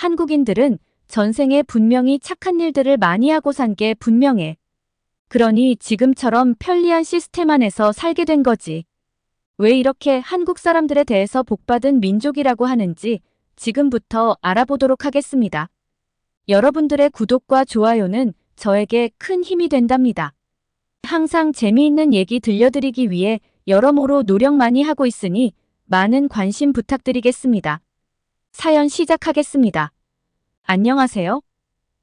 한국인들은 전생에 분명히 착한 일들을 많이 하고 산 게 분명해. 그러니 지금처럼 편리한 시스템 안에서 살게 된 거지. 왜 이렇게 한국 사람들에 대해서 복받은 민족이라고 하는지 지금부터 알아보도록 하겠습니다. 여러분들의 구독과 좋아요는 저에게 큰 힘이 된답니다. 항상 재미있는 얘기 들려드리기 위해 여러모로 노력 많이 하고 있으니 많은 관심 부탁드리겠습니다. 사연 시작하겠습니다. 안녕하세요.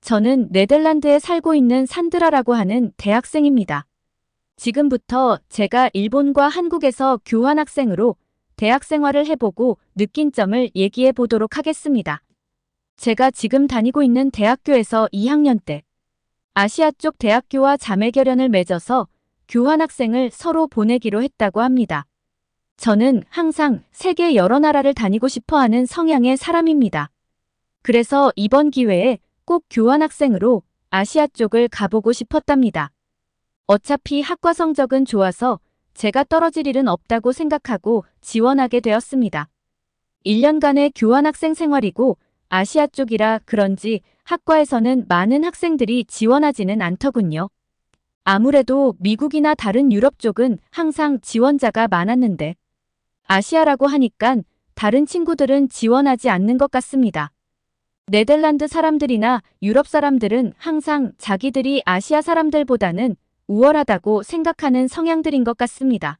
저는 네덜란드에 살고 있는 산드라라고 하는 대학생입니다. 지금부터 제가 일본과 한국에서 교환학생으로 대학 생활을 해보고 느낀 점을 얘기해 보도록 하겠습니다. 제가 지금 다니고 있는 대학교에서 2학년 때 아시아 쪽 대학교와 자매결연을 맺어서 교환학생을 서로 보내기로 했다고 합니다. 저는 항상 세계 여러 나라를 다니고 싶어 하는 성향의 사람입니다. 그래서 이번 기회에 꼭 교환학생으로 아시아 쪽을 가보고 싶었답니다. 어차피 학과 성적은 좋아서 제가 떨어질 일은 없다고 생각하고 지원하게 되었습니다. 1년간의 교환학생 생활이고 아시아 쪽이라 그런지 학과에서는 많은 학생들이 지원하지는 않더군요. 아무래도 미국이나 다른 유럽 쪽은 항상 지원자가 많았는데 아시아라고 하니깐 다른 친구들은 지원하지 않는 것 같습니다. 네덜란드 사람들이나 유럽 사람들은 항상 자기들이 아시아 사람들보다는 우월하다고 생각하는 성향들인 것 같습니다.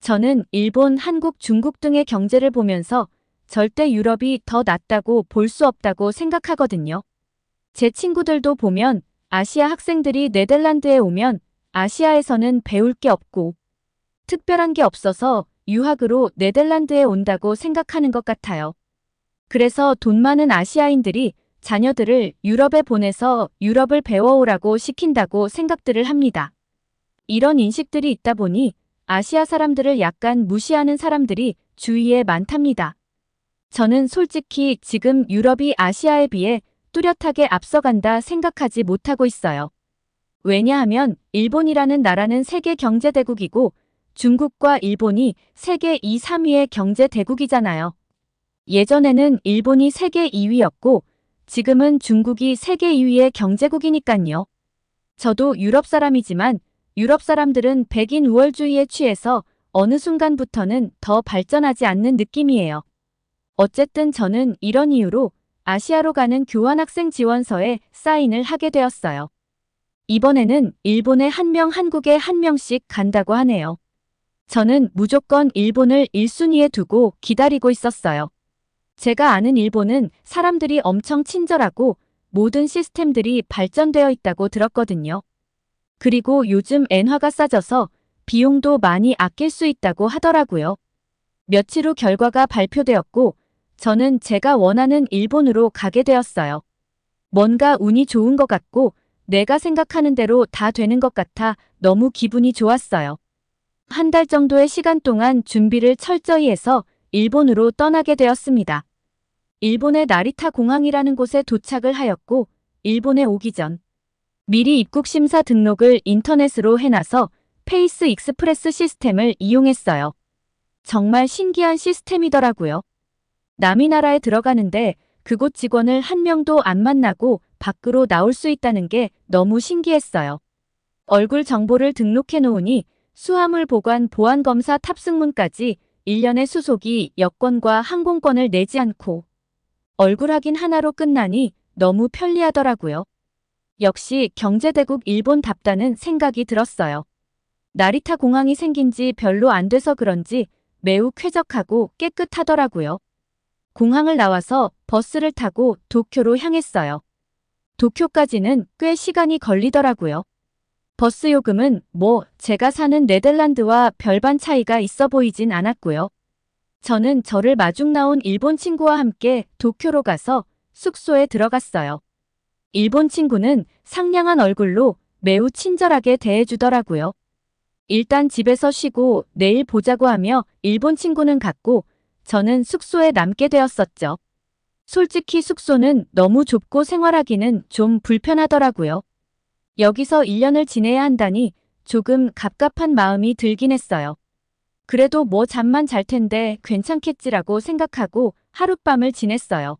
저는 일본, 한국, 중국 등의 경제를 보면서 절대 유럽이 더 낫다고 볼 수 없다고 생각하거든요. 제 친구들도 보면 아시아 학생들이 네덜란드에 오면 아시아에서는 배울 게 없고 특별한 게 없어서 유학으로 네덜란드에 온다고 생각하는 것 같아요. 그래서 돈 많은 아시아인들이 자녀들을 유럽에 보내서 유럽을 배워오라고 시킨다고 생각들을 합니다. 이런 인식들이 있다 보니 아시아 사람들을 약간 무시하는 사람들이 주위에 많답니다. 저는 솔직히 지금 유럽이 아시아에 비해 뚜렷하게 앞서간다 생각하지 못하고 있어요. 왜냐하면 일본이라는 나라는 세계 경제대국이고 중국과 일본이 세계 2, 3위의 경제 대국이잖아요. 예전에는 일본이 세계 2위였고 지금은 중국이 세계 2위의 경제국이니깐요. 저도 유럽 사람이지만 유럽 사람들은 백인 우월주의에 취해서 어느 순간부터는 더 발전하지 않는 느낌이에요. 어쨌든 저는 이런 이유로 아시아로 가는 교환학생 지원서에 사인을 하게 되었어요. 이번에는 일본에 한 명, 한국에 한 명씩 간다고 하네요. 저는 무조건 일본을 1순위에 두고 기다리고 있었어요. 제가 아는 일본은 사람들이 엄청 친절하고 모든 시스템들이 발전되어 있다고 들었거든요. 그리고 요즘 엔화가 싸져서 비용도 많이 아낄 수 있다고 하더라고요. 며칠 후 결과가 발표되었고 저는 제가 원하는 일본으로 가게 되었어요. 뭔가 운이 좋은 것 같고 내가 생각하는 대로 다 되는 것 같아 너무 기분이 좋았어요. 한 달 정도의 시간 동안 준비를 철저히 해서 일본으로 떠나게 되었습니다. 일본의 나리타 공항이라는 곳에 도착을 하였고 일본에 오기 전 미리 입국 심사 등록을 인터넷으로 해놔서 페이스 익스프레스 시스템을 이용했어요. 정말 신기한 시스템이더라고요. 남이 나라에 들어가는데 그곳 직원을 한 명도 안 만나고 밖으로 나올 수 있다는 게 너무 신기했어요. 얼굴 정보를 등록해 놓으니 수화물 보관 보안 검사 탑승문까지 1년의 수속이 여권과 항공권을 내지 않고 얼굴 확인 하나로 끝나니 너무 편리하더라고요. 역시 경제대국 일본 답다는 생각이 들었어요. 나리타 공항이 생긴 지 별로 안 돼서 그런지 매우 쾌적하고 깨끗하더라고요. 공항을 나와서 버스를 타고 도쿄로 향했어요. 도쿄까지는 꽤 시간이 걸리더라고요. 버스 요금은 뭐 제가 사는 네덜란드와 별반 차이가 있어 보이진 않았고요. 저는 저를 마중 나온 일본 친구와 함께 도쿄로 가서 숙소에 들어갔어요. 일본 친구는 상냥한 얼굴로 매우 친절하게 대해주더라고요. 일단 집에서 쉬고 내일 보자고 하며 일본 친구는 갔고 저는 숙소에 남게 되었었죠. 솔직히 숙소는 너무 좁고 생활하기는 좀 불편하더라고요. 여기서 1년을 지내야 한다니 조금 갑갑한 마음이 들긴 했어요. 그래도 뭐 잠만 잘 텐데 괜찮겠지라고 생각하고 하룻밤을 지냈어요.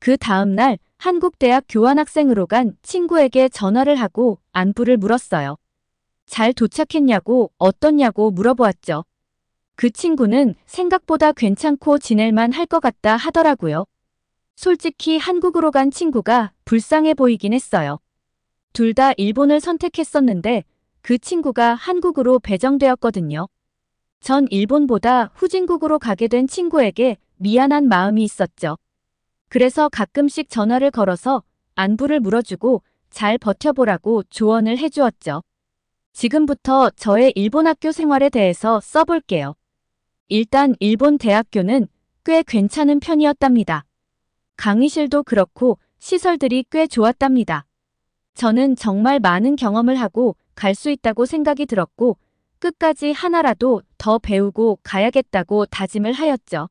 그 다음날 한국대학 교환학생으로 간 친구에게 전화를 하고 안부를 물었어요. 잘 도착했냐고 어떻냐고 물어보았죠. 그 친구는 생각보다 괜찮고 지낼만 할 것 같다 하더라고요. 솔직히 한국으로 간 친구가 불쌍해 보이긴 했어요. 둘 다 일본을 선택했었는데 그 친구가 한국으로 배정되었거든요. 전 일본보다 후진국으로 가게 된 친구에게 미안한 마음이 있었죠. 그래서 가끔씩 전화를 걸어서 안부를 물어주고 잘 버텨보라고 조언을 해주었죠. 지금부터 저의 일본 학교 생활에 대해서 써볼게요. 일단 일본 대학교는 꽤 괜찮은 편이었답니다. 강의실도 그렇고 시설들이 꽤 좋았답니다. 저는 정말 많은 경험을 하고 갈 수 있다고 생각이 들었고 끝까지 하나라도 더 배우고 가야겠다고 다짐을 하였죠.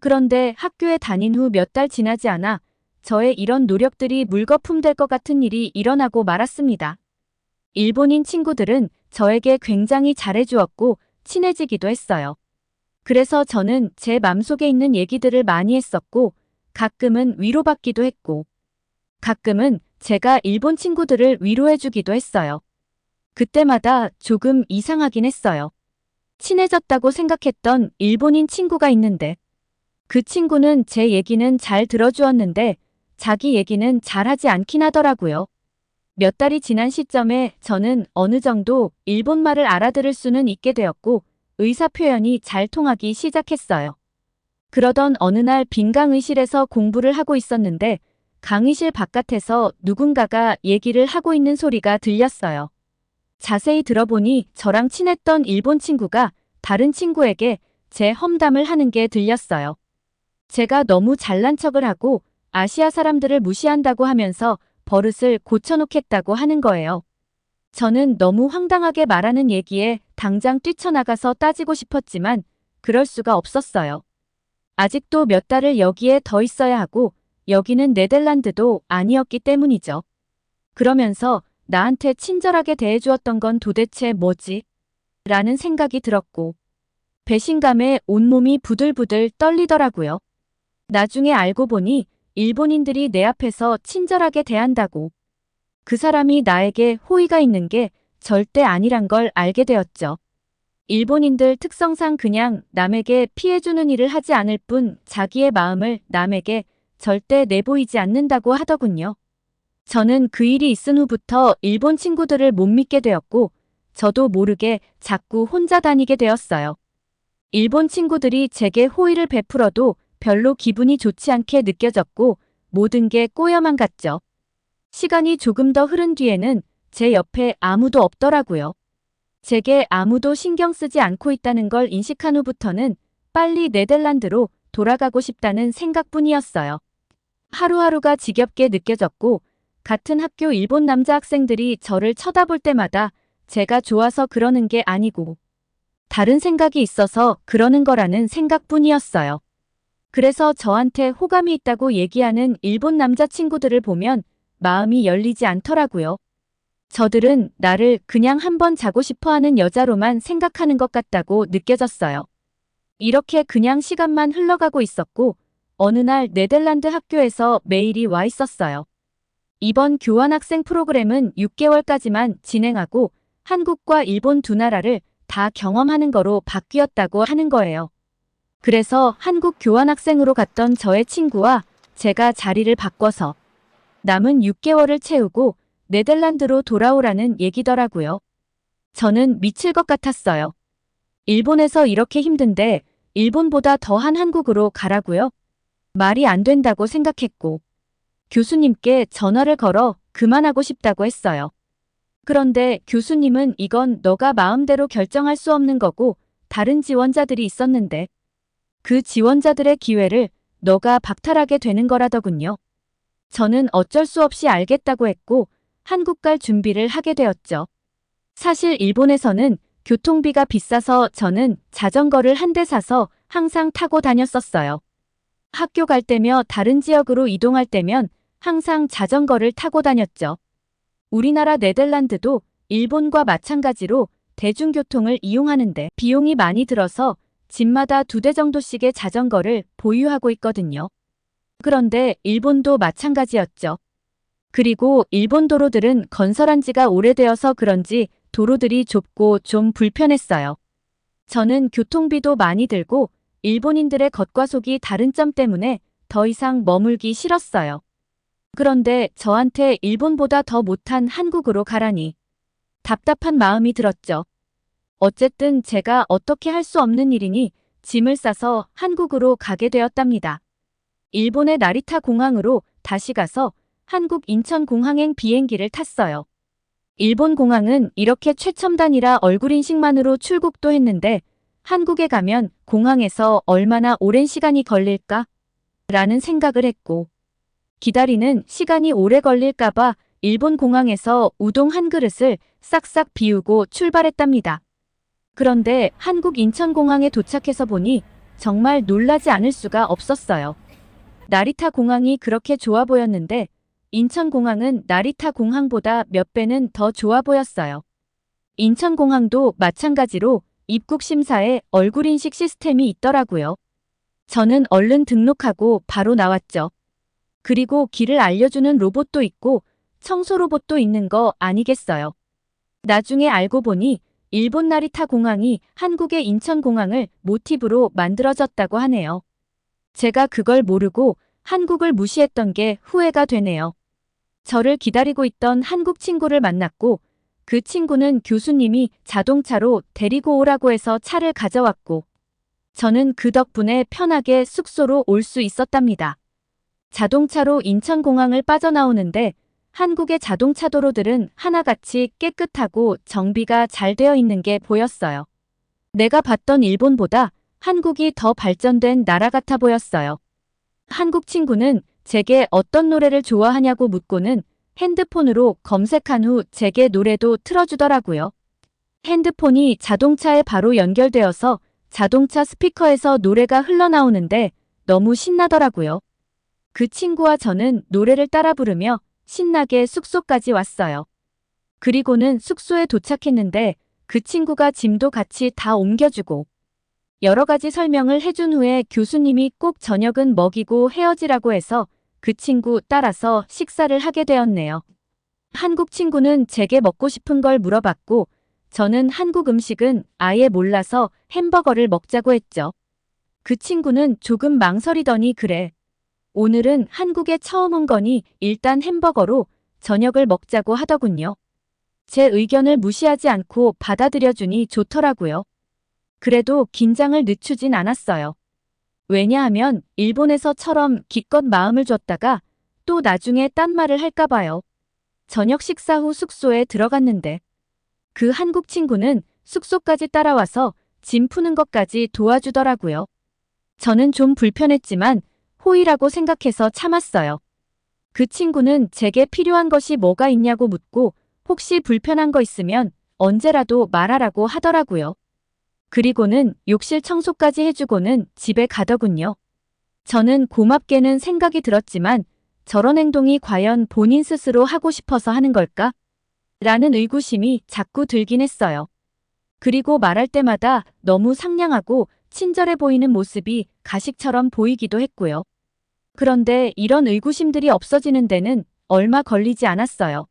그런데 학교에 다닌 후 몇 달 지나지 않아 저의 이런 노력들이 물거품 될 것 같은 일이 일어나고 말았습니다. 일본인 친구들은 저에게 굉장히 잘해주었고 친해지기도 했어요. 그래서 저는 제 맘속에 있는 얘기들을 많이 했었고 가끔은 위로받기도 했고 가끔은 제가 일본 친구들을 위로해주기도 했어요. 그때마다 조금 이상하긴 했어요. 친해졌다고 생각했던 일본인 친구가 있는데 그 친구는 제 얘기는 잘 들어주었는데 자기 얘기는 잘하지 않긴 하더라고요. 몇 달이 지난 시점에 저는 어느 정도 일본말을 알아들을 수는 있게 되었고 의사 표현이 잘 통하기 시작했어요. 그러던 어느 날 빈 강의실에서 공부를 하고 있었는데 강의실 바깥에서 누군가가 얘기를 하고 있는 소리가 들렸어요. 자세히 들어보니 저랑 친했던 일본 친구가 다른 친구에게 제 험담을 하는 게 들렸어요. 제가 너무 잘난 척을 하고 아시아 사람들을 무시한다고 하면서 버릇을 고쳐놓겠다고 하는 거예요. 저는 너무 황당하게 말하는 얘기에 당장 뛰쳐나가서 따지고 싶었지만 그럴 수가 없었어요. 아직도 몇 달을 여기에 더 있어야 하고 여기는 네덜란드도 아니었기 때문이죠. 그러면서 나한테 친절하게 대해주었던 건 도대체 뭐지? 라는 생각이 들었고 배신감에 온몸이 부들부들 떨리더라고요. 나중에 알고 보니 일본인들이 내 앞에서 친절하게 대한다고. 그 사람이 나에게 호의가 있는 게 절대 아니란 걸 알게 되었죠. 일본인들 특성상 그냥 남에게 피해주는 일을 하지 않을 뿐 자기의 마음을 남에게 절대 내보이지 않는다고 하더군요. 저는 그 일이 있은 후부터 일본 친구들을 못 믿게 되었고 저도 모르게 자꾸 혼자 다니게 되었어요. 일본 친구들이 제게 호의를 베풀어도 별로 기분이 좋지 않게 느껴졌고 모든 게 꼬여만 갔죠. 시간이 조금 더 흐른 뒤에는 제 옆에 아무도 없더라고요. 제게 아무도 신경 쓰지 않고 있다는 걸 인식한 후부터는 빨리 네덜란드로 돌아가고 싶다는 생각뿐이었어요. 하루하루가 지겹게 느껴졌고 같은 학교 일본 남자 학생들이 저를 쳐다볼 때마다 제가 좋아서 그러는 게 아니고 다른 생각이 있어서 그러는 거라는 생각뿐이었어요. 그래서 저한테 호감이 있다고 얘기하는 일본 남자친구들을 보면 마음이 열리지 않더라고요. 저들은 나를 그냥 한번 자고 싶어 하는 여자로만 생각하는 것 같다고 느껴졌어요. 이렇게 그냥 시간만 흘러가고 있었고, 어느 날 네덜란드 학교에서 메일이 와 있었어요. 이번 교환학생 프로그램은 6개월까지만 진행하고 한국과 일본 두 나라를 다 경험하는 거로 바뀌었다고 하는 거예요. 그래서 한국 교환학생으로 갔던 저의 친구와 제가 자리를 바꿔서 남은 6개월을 채우고 네덜란드로 돌아오라는 얘기더라고요. 저는 미칠 것 같았어요. 일본에서 이렇게 힘든데 일본보다 더한 한국으로 가라고요? 말이 안 된다고 생각했고 교수님께 전화를 걸어 그만하고 싶다고 했어요. 그런데 교수님은 이건 너가 마음대로 결정할 수 없는 거고 다른 지원자들이 있었는데 그 지원자들의 기회를 너가 박탈하게 되는 거라더군요. 저는 어쩔 수 없이 알겠다고 했고 한국 갈 준비를 하게 되었죠. 사실 일본에서는 교통비가 비싸서 저는 자전거를 한 대 사서 항상 타고 다녔었어요. 학교 갈 때며 다른 지역으로 이동할 때면 항상 자전거를 타고 다녔죠. 우리나라 네덜란드도 일본과 마찬가지로 대중교통을 이용하는데 비용이 많이 들어서 집마다 두 대 정도씩의 자전거를 보유하고 있거든요. 그런데 일본도 마찬가지였죠. 그리고 일본 도로들은 건설한 지가 오래되어서 그런지 도로들이 좁고 좀 불편했어요. 저는 교통비도 많이 들고 일본인들의 겉과 속이 다른 점 때문에 더 이상 머물기 싫었어요. 그런데 저한테 일본보다 더 못한 한국으로 가라니 답답한 마음이 들었죠. 어쨌든 제가 어떻게 할 수 없는 일이니 짐을 싸서 한국으로 가게 되었답니다. 일본의 나리타 공항으로 다시 가서 한국 인천 공항행 비행기를 탔어요. 일본 공항은 이렇게 최첨단이라 얼굴 인식만으로 출국도 했는데 한국에 가면 공항에서 얼마나 오랜 시간이 걸릴까? 라는 생각을 했고 기다리는 시간이 오래 걸릴까봐 일본 공항에서 우동 한 그릇을 싹싹 비우고 출발했답니다. 그런데 한국 인천공항에 도착해서 보니 정말 놀라지 않을 수가 없었어요. 나리타 공항이 그렇게 좋아 보였는데 인천공항은 나리타 공항보다 몇 배는 더 좋아 보였어요. 인천공항도 마찬가지로 입국 심사에 얼굴 인식 시스템이 있더라고요. 저는 얼른 등록하고 바로 나왔죠. 그리고 길을 알려주는 로봇도 있고 청소 로봇도 있는 거 아니겠어요. 나중에 알고 보니 일본 나리타 공항이 한국의 인천공항을 모티브로 만들어졌다고 하네요. 제가 그걸 모르고 한국을 무시했던 게 후회가 되네요. 저를 기다리고 있던 한국 친구를 만났고 그 친구는 교수님이 자동차로 데리고 오라고 해서 차를 가져왔고 저는 그 덕분에 편하게 숙소로 올 수 있었답니다. 자동차로 인천공항을 빠져나오는데 한국의 자동차 도로들은 하나같이 깨끗하고 정비가 잘 되어 있는 게 보였어요. 내가 봤던 일본보다 한국이 더 발전된 나라 같아 보였어요. 한국 친구는 제게 어떤 노래를 좋아하냐고 묻고는 핸드폰으로 검색한 후 제게 노래도 틀어주더라고요. 핸드폰이 자동차에 바로 연결되어서 자동차 스피커에서 노래가 흘러나오는데 너무 신나더라고요. 그 친구와 저는 노래를 따라 부르며 신나게 숙소까지 왔어요. 그리고는 숙소에 도착했는데 그 친구가 짐도 같이 다 옮겨주고 여러 가지 설명을 해준 후에 교수님이 꼭 저녁은 먹이고 헤어지라고 해서 그 친구 따라서 식사를 하게 되었네요. 한국 친구는 제게 먹고 싶은 걸 물어봤고 저는 한국 음식은 아예 몰라서 햄버거를 먹자고 했죠. 그 친구는 조금 망설이더니 그래. 오늘은 한국에 처음 온 거니 일단 햄버거로 저녁을 먹자고 하더군요. 제 의견을 무시하지 않고 받아들여주니 좋더라고요. 그래도 긴장을 늦추진 않았어요. 왜냐하면 일본에서처럼 기껏 마음을 줬다가 또 나중에 딴 말을 할까 봐요. 저녁 식사 후 숙소에 들어갔는데 그 한국 친구는 숙소까지 따라와서 짐 푸는 것까지 도와주더라고요. 저는 좀 불편했지만 호의라고 생각해서 참았어요. 그 친구는 제게 필요한 것이 뭐가 있냐고 묻고 혹시 불편한 거 있으면 언제라도 말하라고 하더라고요. 그리고는 욕실 청소까지 해주고는 집에 가더군요. 저는 고맙게는 생각이 들었지만 저런 행동이 과연 본인 스스로 하고 싶어서 하는 걸까? 라는 의구심이 자꾸 들긴 했어요. 그리고 말할 때마다 너무 상냥하고 친절해 보이는 모습이 가식처럼 보이기도 했고요. 그런데 이런 의구심들이 없어지는 데는 얼마 걸리지 않았어요.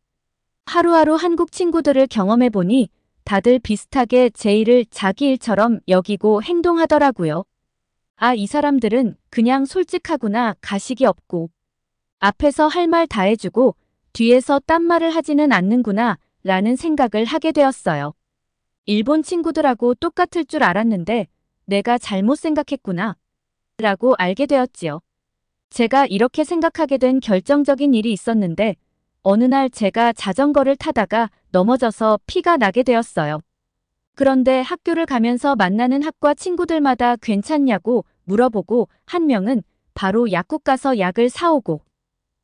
하루하루 한국 친구들을 경험해 보니 다들 비슷하게 제 일을 자기 일처럼 여기고 행동하더라고요. 아, 이 사람들은 그냥 솔직하구나 가식이 없고 앞에서 할 말 다 해주고 뒤에서 딴 말을 하지는 않는구나 라는 생각을 하게 되었어요. 일본 친구들하고 똑같을 줄 알았는데 내가 잘못 생각했구나 라고 알게 되었지요. 제가 이렇게 생각하게 된 결정적인 일이 있었는데 어느 날 제가 자전거를 타다가 넘어져서 피가 나게 되었어요. 그런데 학교를 가면서 만나는 학과 친구들마다 괜찮냐고 물어보고 한 명은 바로 약국 가서 약을 사오고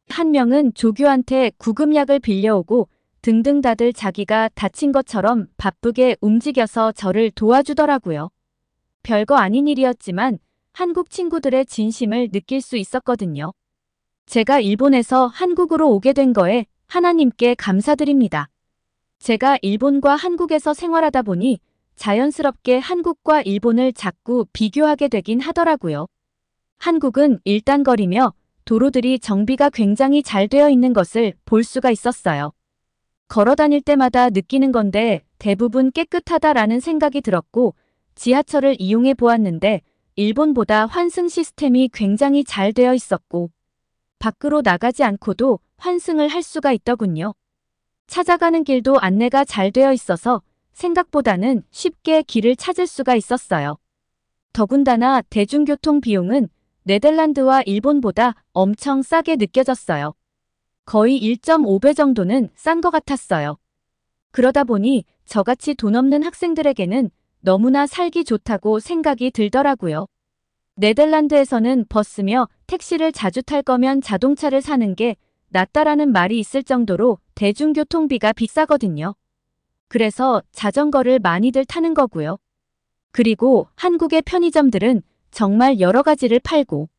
한 명은 조교한테 구급약을 빌려오고 등등 다들 자기가 다친 것처럼 바쁘게 움직여서 저를 도와주더라고요. 별거 아닌 일이었지만 한국 친구들의 진심을 느낄 수 있었거든요. 제가 일본에서 한국으로 오게 된 거에 하나님께 감사드립니다. 제가 일본과 한국에서 생활하다 보니 자연스럽게 한국과 일본을 자꾸 비교하게 되긴 하더라고요. 한국은 일단거리며 도로들이 정비가 굉장히 잘 되어 있는 것을 볼 수가 있었어요. 걸어 다닐 때마다 느끼는 건데 대부분 깨끗하다라는 생각이 들었고 지하철을 이용해 보았는데 일본보다 환승 시스템이 굉장히 잘 되어 있었고 밖으로 나가지 않고도 환승을 할 수가 있더군요. 찾아가는 길도 안내가 잘 되어 있어서 생각보다는 쉽게 길을 찾을 수가 있었어요. 더군다나 대중교통 비용은 네덜란드와 일본보다 엄청 싸게 느껴졌어요. 거의 1.5배 정도는 싼 것 같았어요. 그러다 보니 저같이 돈 없는 학생들에게는 너무나 살기 좋다고 생각이 들더라고요. 네덜란드에서는 버스며 택시를 자주 탈 거면 자동차를 사는 게 낫다라는 말이 있을 정도로 대중교통비가 비싸거든요. 그래서 자전거를 많이들 타는 거고요. 그리고 한국의 편의점들은 정말 여러 가지를 팔고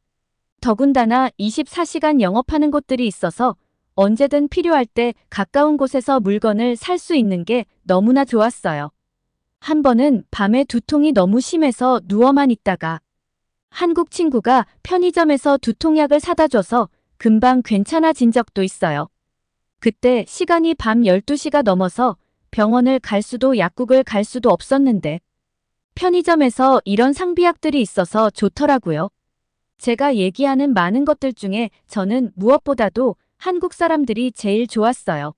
더군다나 24시간 영업하는 곳들이 있어서 언제든 필요할 때 가까운 곳에서 물건을 살 수 있는 게 너무나 좋았어요. 한 번은 밤에 두통이 너무 심해서 누워만 있다가 한국 친구가 편의점에서 두통약을 사다 줘서 금방 괜찮아진 적도 있어요. 그때 시간이 밤 12시가 넘어서 병원을 갈 수도 약국을 갈 수도 없었는데 편의점에서 이런 상비약들이 있어서 좋더라고요. 제가 얘기하는 많은 것들 중에 저는 무엇보다도 한국 사람들이 제일 좋았어요.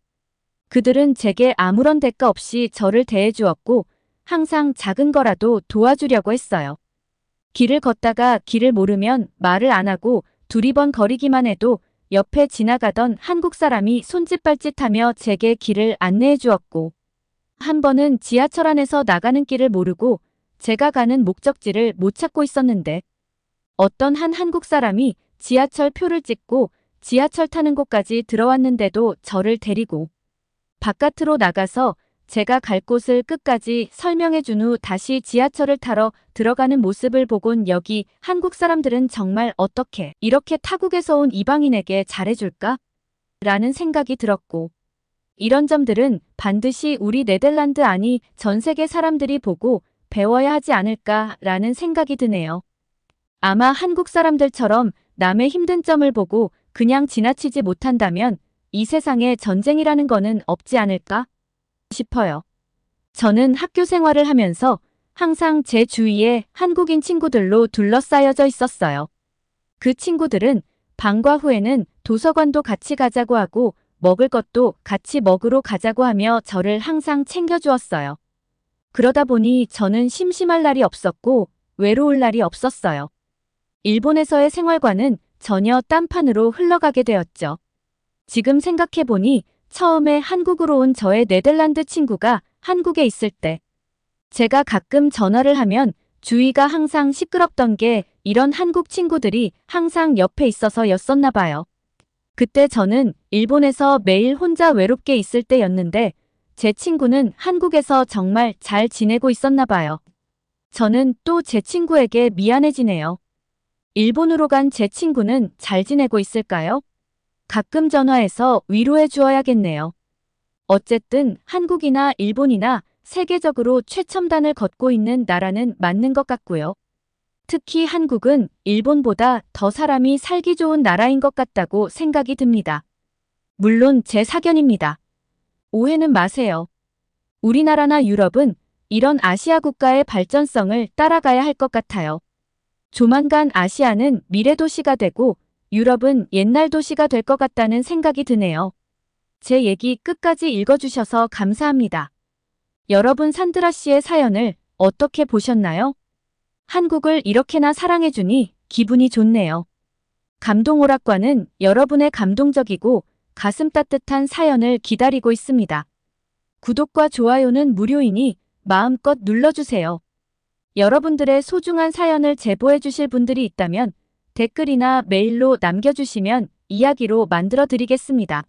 그들은 제게 아무런 대가 없이 저를 대해주었고 항상 작은 거라도 도와주려고 했어요. 길을 걷다가 길을 모르면 말을 안 하고 두리번 거리기만 해도 옆에 지나가던 한국 사람이 손짓발짓하며 제게 길을 안내해 주었고 한 번은 지하철 안에서 나가는 길을 모르고 제가 가는 목적지를 못 찾고 있었는데 어떤 한 한국 사람이 지하철 표를 찍고 지하철 타는 곳까지 들어왔는데도 저를 데리고 바깥으로 나가서 제가 갈 곳을 끝까지 설명해 준 후 다시 지하철을 타러 들어가는 모습을 보곤 여기 한국 사람들은 정말 어떻게 이렇게 타국에서 온 이방인에게 잘해줄까? 라는 생각이 들었고 이런 점들은 반드시 우리 네덜란드 아니 전 세계 사람들이 보고 배워야 하지 않을까라는 생각이 드네요. 아마 한국 사람들처럼 남의 힘든 점을 보고 그냥 지나치지 못한다면 이 세상에 전쟁이라는 거는 없지 않을까 싶어요. 저는 학교 생활을 하면서 항상 제 주위에 한국인 친구들로 둘러싸여져 있었어요. 그 친구들은 방과 후에는 도서관도 같이 가자고 하고 먹을 것도 같이 먹으러 가자고 하며 저를 항상 챙겨주었어요. 그러다 보니 저는 심심할 날이 없었고 외로울 날이 없었어요. 일본에서의 생활과는 전혀 딴판으로 흘러가게 되었죠. 지금 생각해보니 처음에 한국으로 온 저의 네덜란드 친구가 한국에 있을 때 제가 가끔 전화를 하면 주위가 항상 시끄럽던 게 이런 한국 친구들이 항상 옆에 있어서 였었나 봐요. 그때 저는 일본에서 매일 혼자 외롭게 있을 때였는데 제 친구는 한국에서 정말 잘 지내고 있었나 봐요. 저는 또 제 친구에게 미안해지네요. 일본으로 간 제 친구는 잘 지내고 있을까요? 가끔 전화해서 위로해 주어야겠네요. 어쨌든 한국이나 일본이나 세계적으로 최첨단을 걷고 있는 나라는 맞는 것 같고요. 특히 한국은 일본보다 더 사람이 살기 좋은 나라인 것 같다고 생각이 듭니다. 물론 제 사견입니다. 오해는 마세요. 우리나라나 유럽은 이런 아시아 국가의 발전성을 따라가야 할 것 같아요. 조만간 아시아는 미래 도시가 되고 유럽은 옛날 도시가 될 것 같다는 생각이 드네요. 제 얘기 끝까지 읽어주셔서 감사합니다. 여러분 산드라 씨의 사연을 어떻게 보셨나요? 한국을 이렇게나 사랑해주니 기분이 좋네요. 감동 오락관은 여러분의 감동적이고 가슴 따뜻한 사연을 기다리고 있습니다. 구독과 좋아요는 무료이니 마음껏 눌러주세요. 여러분들의 소중한 사연을 제보해 주실 분들이 있다면 댓글이나 메일로 남겨주시면 이야기로 만들어 드리겠습니다.